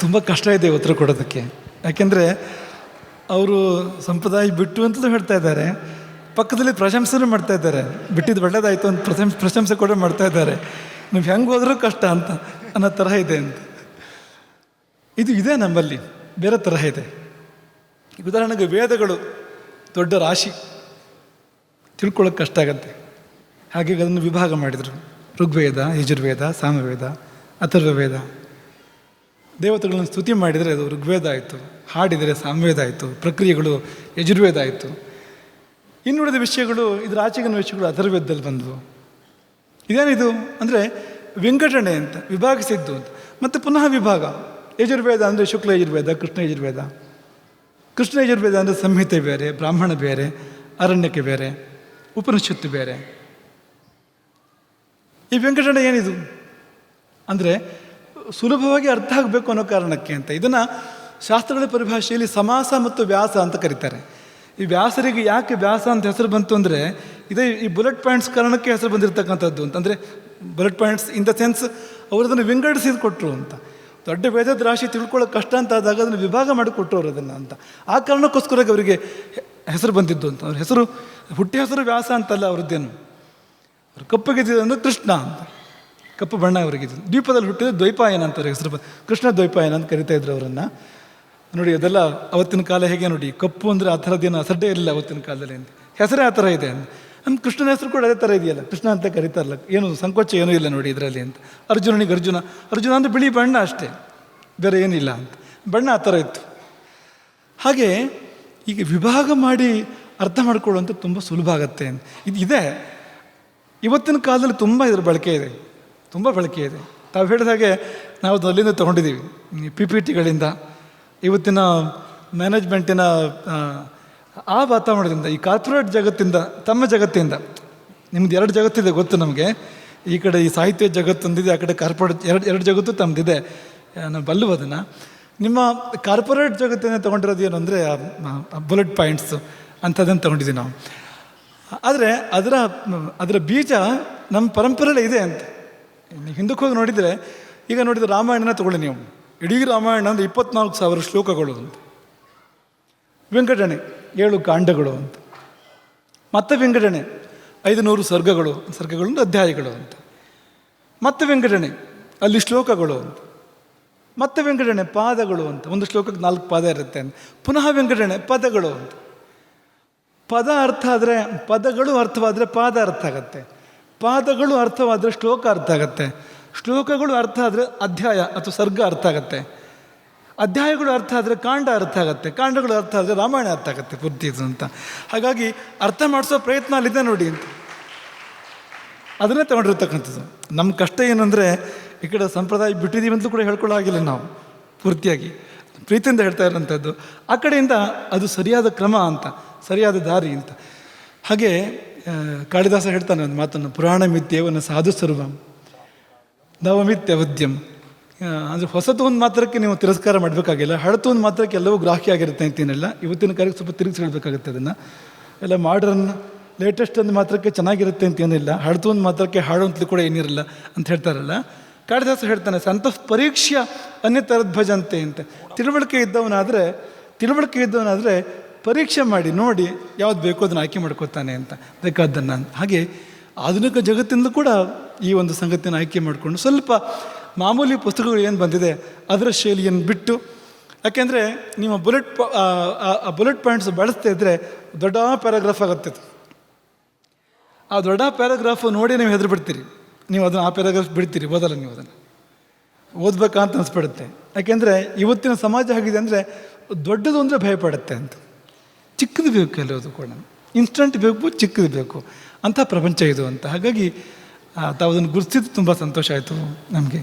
ತುಂಬ ಕಷ್ಟ ಇದೆ ಉತ್ತರ ಕೊಡೋದಕ್ಕೆ. ಯಾಕೆಂದರೆ ಅವರು ಸಂಪ್ರದಾಯ ಬಿಟ್ಟು ಅಂತಲೂ ಹೇಳ್ತಾ ಇದ್ದಾರೆ. ಪಕ್ಕದಲ್ಲಿ ಪ್ರಶಂಸೆನೂ ಮಾಡ್ತಾ ಇದ್ದಾರೆ. ಬಿಟ್ಟಿದ್ದು ಒಳ್ಳೇದಾಯಿತು ಅಂತ ಪ್ರಶಂಸೆ ಪ್ರಶಂಸೆ ಕೂಡ ಮಾಡ್ತಾ ಇದ್ದಾರೆ. ನೀವು ಹೆಂಗೆ ಹೋದರೂ ಕಷ್ಟ ಅಂತ ಅನ್ನೋ ತರಹ ಇದೆ ಅಂತ. ಇದು ಇದೆ ನಮ್ಮಲ್ಲಿ. ಬೇರೆ ತರಹ ಇದೆ. ಉದಾಹರಣೆಗೆ ವೇದಗಳು ದೊಡ್ಡ ರಾಶಿ. ತಿಳ್ಕೊಳ್ಳೋಕೆ ಕಷ್ಟ ಆಗತ್ತೆ. ಹಾಗೆ ಅದನ್ನು ವಿಭಾಗ ಮಾಡಿದರು. ಋಗ್ವೇದ, ಯಜುರ್ವೇದ, ಸಾಮವೇದ, ಅಥರ್ವವೇದ. ದೇವತೆಗಳನ್ನು ಸ್ತುತಿ ಮಾಡಿದರೆ ಅದು ಋಗ್ವೇದ ಆಯಿತು, ಹಾಡಿದರೆ ಸಾಮವೇದ ಆಯಿತು, ಪ್ರಕ್ರಿಯೆಗಳು ಯಜುರ್ವೇದ ಆಯಿತು. ಇನ್ನುಳಿದ ವಿಷಯಗಳು, ಇದರ ಆಚೆಗಿನ ವಿಷಯಗಳು ಅಥರ್ವೇದದಲ್ಲಿ ಬಂದವು. ಇದೇನಿದು ಅಂದರೆ ವಿಂಗಡಣೆ ಅಂತ ವಿಭಾಗಿಸಿದ್ದು ಅಂತ. ಮತ್ತು ಪುನಃ ವಿಭಾಗ, ಯಜುರ್ವೇದ ಅಂದರೆ ಶುಕ್ಲ ಯಜುರ್ವೇದ, ಕೃಷ್ಣ ಯಜುರ್ವೇದ. ಕೃಷ್ಣ ಯಜುರ್ವೇದ ಅಂದರೆ ಸಂಹಿತೆ ಬೇರೆ, ಬ್ರಾಹ್ಮಣ ಬೇರೆ, ಅರಣ್ಯಕ್ಕೆ ಬೇರೆ, ಉಪನಿಷತ್ತು ಬೇರೆ. ಈ ವಿಂಗಡಣೆ ಏನಿದು ಅಂದರೆ ಸುಲಭವಾಗಿ ಅರ್ಥ ಆಗಬೇಕು ಅನ್ನೋ ಕಾರಣಕ್ಕೆ ಅಂತ. ಇದನ್ನು ಶಾಸ್ತ್ರಗಳ ಪರಿಭಾಷೆಯಲ್ಲಿ ಸಮಾಸ ಮತ್ತು ವ್ಯಾಸ ಅಂತ ಕರೀತಾರೆ. ಈ ವ್ಯಾಸರಿಗೆ ಯಾಕೆ ವ್ಯಾಸ ಅಂತ ಹೆಸರು ಬಂತು ಅಂದರೆ, ಇದೇ ಈ ಬುಲೆಟ್ ಪಾಯಿಂಟ್ಸ್ ಕಾರಣಕ್ಕೆ ಹೆಸರು ಬಂದಿರತಕ್ಕಂಥದ್ದು ಅಂತಂದರೆ bullet points in the sense ಅವರು ಅದನ್ನು ವಿಂಗಡಿಸಿ ಕೊಟ್ಟರು ಅಂತ. ದೊಡ್ಡ ವೇದದ ರಾಶಿ ತಿಳ್ಕೊಳ್ಳೋಕೆ ಕಷ್ಟ ಅಂತ ಆದಾಗ ಅದನ್ನು ವಿಭಾಗ ಮಾಡಿಕೊಟ್ಟರು ಅವರು ಅದನ್ನು ಅಂತ. ಆ ಕಾರಣಕ್ಕೋಸ್ಕರವಾಗಿ ಅವರಿಗೆ ಹೆಸರು ಬಂದಿದ್ದು ಅಂತ. ಅವ್ರ ಹೆಸರು ಹುಟ್ಟಿ ಹೆಸರು ವ್ಯಾಸ ಅಂತಲ್ಲ ಅವ್ರದ್ದೇನು. ಅವ್ರು ಕಪ್ಪಗೆದ್ದಿದ್ದು ಅಂದರೆ ಕೃಷ್ಣ ಅಂತ. ಕಪ್ಪು ಬಣ್ಣ ಅವರಿಗಿದ್ದು ದ್ವೀಪದಲ್ಲಿ ಹುಟ್ಟಿದ ದ್ವೈಪಾಯನ ಅಂತಾರೆ ಹೆಸರು ಕೃಷ್ಣ ದ್ವೈಪಾಯನ ಅಂತ ಕರಿತಾ ಇದ್ರು ಅವರನ್ನು. ನೋಡಿ, ಅದೆಲ್ಲ ಅವತ್ತಿನ ಕಾಲ ಹೇಗೆ ನೋಡಿ, ಕಪ್ಪು ಅಂದರೆ ಆ ಥರದ್ದೇನು ಅಸಡ್ಡೆ ಇರಲಿಲ್ಲ ಅವತ್ತಿನ ಕಾಲದಲ್ಲಿ ಅಂತ. ಹೆಸರೇ ಆ ಥರ ಇದೆ ಅಂತ. ನಮ್ಮ ಕೃಷ್ಣನ ಹೆಸರು ಕೂಡ ಅದೇ ಥರ ಇದೆಯಲ್ಲ. ಕೃಷ್ಣ ಅಂತ ಕರೀತಾರಲ್ಲ ಏನು ಸಂಕೋಚ ಏನೂ ಇಲ್ಲ ನೋಡಿ ಇದರಲ್ಲಿ ಅಂತ. ಅರ್ಜುನನಿಗೆ ಅರ್ಜುನ. ಅರ್ಜುನ ಅಂದರೆ ಬಿಳಿ ಬಣ್ಣ ಅಷ್ಟೇ. ಬೇರೆ ಏನಿಲ್ಲ ಅಂತ. ಬಣ್ಣ ಆ ಥರ ಇತ್ತು. ಹಾಗೆ ಈಗ ವಿಭಾಗ ಮಾಡಿ ಅರ್ಥ ಮಾಡ್ಕೊಳ್ಳುವಂಥ ತುಂಬ ಸುಲಭ ಆಗತ್ತೆ ಇದು ಇದೆ. ಇವತ್ತಿನ ಕಾಲದಲ್ಲಿ ತುಂಬ ಇದ್ರ ಬಳಕೆ ಇದೆ. ತುಂಬ ಬಳಕೆ ಇದೆ. ತಾವು ಹೇಳಿದ ಹಾಗೆ ನಾವು ಅಲ್ಲಿಂದ ತೊಗೊಂಡಿದ್ದೀವಿ. ಪಿ ಪಿ ಟಿಗಳಿಂದ ಇವತ್ತಿನ ಮ್ಯಾನೇಜ್ಮೆಂಟಿನ ಆ, ವಾತಾವರಣದಿಂದ ಈ ಕಾರ್ಪೊರೇಟ್ ಜಗತ್ತಿಂದ ತಮ್ಮ ಜಗತ್ತಿಂದ ನಿಮ್ದು ಎರಡು ಜಗತ್ತಿದೆ ಗೊತ್ತು ನಮಗೆ. ಈ ಕಡೆ ಈ ಸಾಹಿತ್ಯ ಜಗತ್ತೊಂದಿದೆ ಆ ಕಡೆ ಕಾರ್ಪೊರೇಟ್ ಎರಡು ಎರಡು ಜಗತ್ತು ತಮ್ಮದಿದೆ ನಾನು ಬಲ್ಲುವುದನ್ನು ನಿಮ್ಮ ಕಾರ್ಪೊರೇಟ್ ಜಗತ್ತಿನ ತೊಗೊಂಡಿರೋದು ಏನು ಅಂದರೆ ಬುಲೆಟ್ ಪಾಯಿಂಟ್ಸು ಅಂಥದ್ದನ್ನು ತೊಗೊಂಡಿದ್ದೀವಿ ನಾವು. ಆದರೆ ಅದರ ಅದರ ಬೀಜ ನಮ್ಮ ಪರಂಪರೆಯಲ್ಲೇ ಇದೆ ಅಂತ. ಹಿಂದಕ್ಕೆ ಹೋಗಿ ನೋಡಿದರೆ, ಈಗ ನೋಡಿದರೆ ರಾಮಾಯಣನ ತಗೊಳ್ಳಿ ನೀವು. ಇಡೀ ರಾಮಾಯಣ ಅಂದರೆ ಇಪ್ಪತ್ನಾಲ್ಕು ಸಾವಿರ ಶ್ಲೋಕಗಳು ಅಂತ. ವೆಂಕಟಣೆ ಏಳು ಕಾಂಡಗಳು ಅಂತ. ಮತ್ತೆ ವೆಂಕಟಣೆ ಐದುನೂರು ಸರ್ಗಗಳು ಸರ್ಗಗಳು ಅಧ್ಯಾಯಗಳು ಅಂತ. ಮತ್ತೆ ವೆಂಕಟಣೆ ಅಲ್ಲಿ ಶ್ಲೋಕಗಳು ಅಂತ. ಮತ್ತೆ ವೆಂಕಟಣೆ ಪಾದಗಳು ಅಂತ. ಒಂದು ಶ್ಲೋಕಕ್ಕೆ ನಾಲ್ಕು ಪಾದ ಇರುತ್ತೆ ಅಂತ. ಪುನಃ ವೆಂಕಟಣೆ ಪದಗಳು ಅಂತ. ಪದ ಅರ್ಥ ಆದರೆ, ಪದಗಳು ಅರ್ಥವಾದರೆ ಪಾದ ಅರ್ಥ ಆಗತ್ತೆ. ಪಾದಗಳು ಅರ್ಥವಾದರೆ ಶ್ಲೋಕ ಅರ್ಥ ಆಗತ್ತೆ. ಶ್ಲೋಕಗಳು ಅರ್ಥ ಆದರೆ ಅಧ್ಯಾಯ ಅಥವಾ ಸರ್ಗ ಅರ್ಥ ಆಗತ್ತೆ. ಅಧ್ಯಾಯಗಳು ಅರ್ಥ ಆದರೆ ಕಾಂಡ ಅರ್ಥ ಆಗತ್ತೆ. ಕಾಂಡಗಳು ಅರ್ಥ ಆದರೆ ರಾಮಾಯಣ ಅರ್ಥ ಆಗತ್ತೆ ಪೂರ್ತಿ ಅಂತ. ಹಾಗಾಗಿ ಅರ್ಥ ಮಾಡಿಸೋ ಪ್ರಯತ್ನ ಅಲ್ಲಿದೆ ನೋಡಿ ಅಂತ. ಅದನ್ನೇ ತಗೊಂಡಿರ್ತಕ್ಕಂಥದ್ದು. ನಮ್ಮ ಕಷ್ಟ ಏನಂದರೆ ಈ ಕಡೆ ಸಂಪ್ರದಾಯ ಬಿಟ್ಟಿದ್ದೀವಿ ಅಂತಲೂ ಕೂಡ ಹೇಳ್ಕೊಳ್ಳಾಗಿಲ್ಲ ನಾವು, ಪೂರ್ತಿಯಾಗಿ. ಪ್ರೀತಿಯಿಂದ ಹೇಳ್ತಾ ಇರೋಂಥದ್ದು. ಆ ಕಡೆಯಿಂದ ಅದು ಸರಿಯಾದ ಕ್ರಮ ಅಂತ, ಸರಿಯಾದ ದಾರಿ ಅಂತ. ಹಾಗೆ ಕಾಳಿದಾಸ ಹೇಳ್ತಾನೆ ಒಂದು ಮಾತನ್ನು ಪುರಾಣ ಮಿಥ್ಯವನ್ನು ಸಾಧು ಸರ್ವಂ ಉದ್ಯಮ್ ಅಂದರೆ ಹೊಸತು ಒಂದು ಮಾತ್ರಕ್ಕೆ ನೀವು ತಿರಸ್ಕಾರ ಮಾಡಬೇಕಾಗಿಲ್ಲ ಹಳತು ಒಂದು ಮಾತ್ರಕ್ಕೆ ಎಲ್ಲವೂ ಗ್ರಾಹಕಿ ಆಗಿರುತ್ತೆ ಅಂತೇನಿಲ್ಲ ಇವತ್ತಿನ ಕಾರ್ಯಕ್ಕೆ ಸ್ವಲ್ಪ ತಿರುಗಿಸಿ ಹೇಳಬೇಕಾಗುತ್ತೆ ಅದನ್ನು. ಎಲ್ಲ ಮಾಡ್ರನ್ ಲೇಟೆಸ್ಟ್ ಒಂದು ಮಾತ್ರಕ್ಕೆ ಚೆನ್ನಾಗಿರುತ್ತೆ ಅಂತ ಏನಿಲ್ಲ ಹಳತು ಒಂದು ಮಾತ್ರಕ್ಕೆ ಹಾಡು ಅಂತಲೂ ಕೂಡ ಏನಿರಲ್ಲ ಅಂತ ಹೇಳ್ತಾರಲ್ಲ. ಕಾಳಿದಾಸ ಹೇಳ್ತಾನೆ, ಸಂತ ಪರೀಕ್ಷೆ ಅನ್ಯತರದ್ ಭಜಂತೆ ಅಂತ. ತಿಳುವಳಿಕೆ ಇದ್ದವನಾದರೆ ತಿಳುವಳಿಕೆ ಇದ್ದವನಾದರೆ ಪರೀಕ್ಷೆ ಮಾಡಿ ನೋಡಿ ಯಾವ್ದು ಬೇಕೋ ಅದನ್ನು ಆಯ್ಕೆ ಮಾಡ್ಕೋತಾನೆ ಅಂತ. ಬೇಕಾದ್ದನ್ನು ಹಾಗೆ ಆಧುನಿಕ ಜಗತ್ತಿನಲ್ಲೂ ಕೂಡ ಈ ಒಂದು ಸಂಗತಿಯನ್ನು ಆಯ್ಕೆ ಮಾಡಿಕೊಂಡು ಸ್ವಲ್ಪ ಮಾಮೂಲಿ ಪುಸ್ತಕಗಳು ಏನು ಬಂದಿದೆ ಅದರ ಶೈಲಿಯನ್ನು ಬಿಟ್ಟು, ಯಾಕೆಂದರೆ ನಿಮ್ಮ ಬುಲೆಟ್ ಆ- ಬುಲೆಟ್ ಪಾಯಿಂಟ್ಸ್ ಬಳಸ್ತಾ ಇದ್ದರೆ ದೊಡ್ಡ ಪ್ಯಾರಾಗ್ರಾಫ್ ಆಗುತ್ತೆ. ಆ ದೊಡ್ಡ ಪ್ಯಾರಾಗ್ರಾಫ್ ನೋಡಿ ನೀವು ಹೆದರು ಬಿಡ್ತೀರಿ. ನೀವು ಅದನ್ನು ಆ ಪ್ಯಾರಾಗ್ರಾಫ್ ಬಿಡ್ತೀರಿ, ಓದಲ್ಲ ನೀವು ಅದನ್ನು. ಅಂತ ಅನಿಸ್ಬಿಡುತ್ತೆ. ಯಾಕೆಂದರೆ ಇವತ್ತಿನ ಸಮಾಜ ಆಗಿದೆ ಅಂದರೆ ದೊಡ್ಡದು ಅಂದರೆ ಭಯಪಡುತ್ತೆ ಅಂತ. ಚಿಕ್ಕದು ಬೇಕು ಎಲ್ಲದು ಕೂಡ. ಇನ್ಸ್ಟಂಟ್ ಬೇಕು, ಚಿಕ್ಕದು ಬೇಕು. ಅಂಥ ಪ್ರಪಂಚ ಇದು ಅಂತ. ಹಾಗಾಗಿ ತಾವು ಅದನ್ನು ಗುರುತಿದ್ದು ತುಂಬ ಸಂತೋಷ ಆಯಿತು ನಮಗೆ.